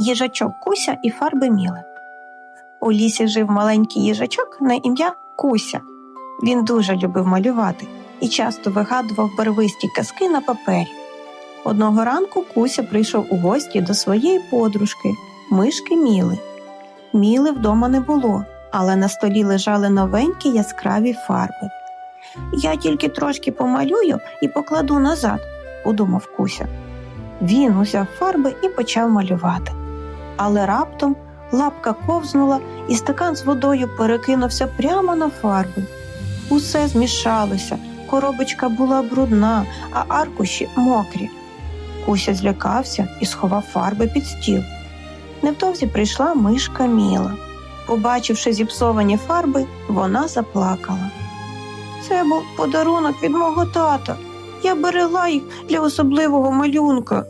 їжачок Куся і фарби Міли. У лісі жив маленький їжачок на ім'я Куся. Він дуже любив малювати і часто вигадував барвисті казки на папері. Одного ранку Куся прийшов у гості до своєї подружки, мишки Міли. Міли вдома не було, але на столі лежали новенькі яскраві фарби. Я тільки трошки помалюю і покладу назад, подумав Куся. Він узяв фарби і почав малювати. Але раптом лапка ковзнула, і стакан з водою перекинувся прямо на фарби. Усе змішалося, коробочка була брудна, а аркуші мокрі. Куся злякався і сховав фарби під стіл. Невдовзі прийшла мишка Міла. Побачивши зіпсовані фарби, вона заплакала. Це був подарунок від мого тата. Я берегла їх для особливого малюнка.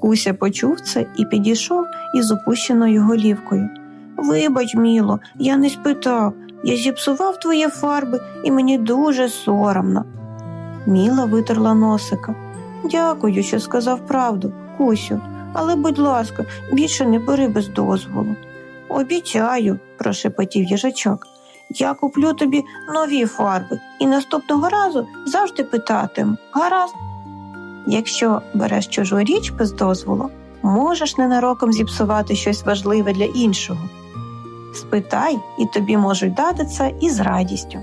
Куся почув це і підійшов із опущеною голівкою. Вибач, Міло, я не спитав. Я зіпсував твої фарби, і мені дуже соромно. Міла витерла носика. Дякую, що сказав правду, Кусю, але, будь ласка, більше не бери без дозволу. Обіцяю, прошепотів їжачок. Я куплю тобі нові фарби і наступного разу завжди питатиму. Гаразд. Якщо береш чужу річ без дозволу, можеш ненароком зіпсувати щось важливе для іншого. Спитай, і тобі можуть дати це із радістю.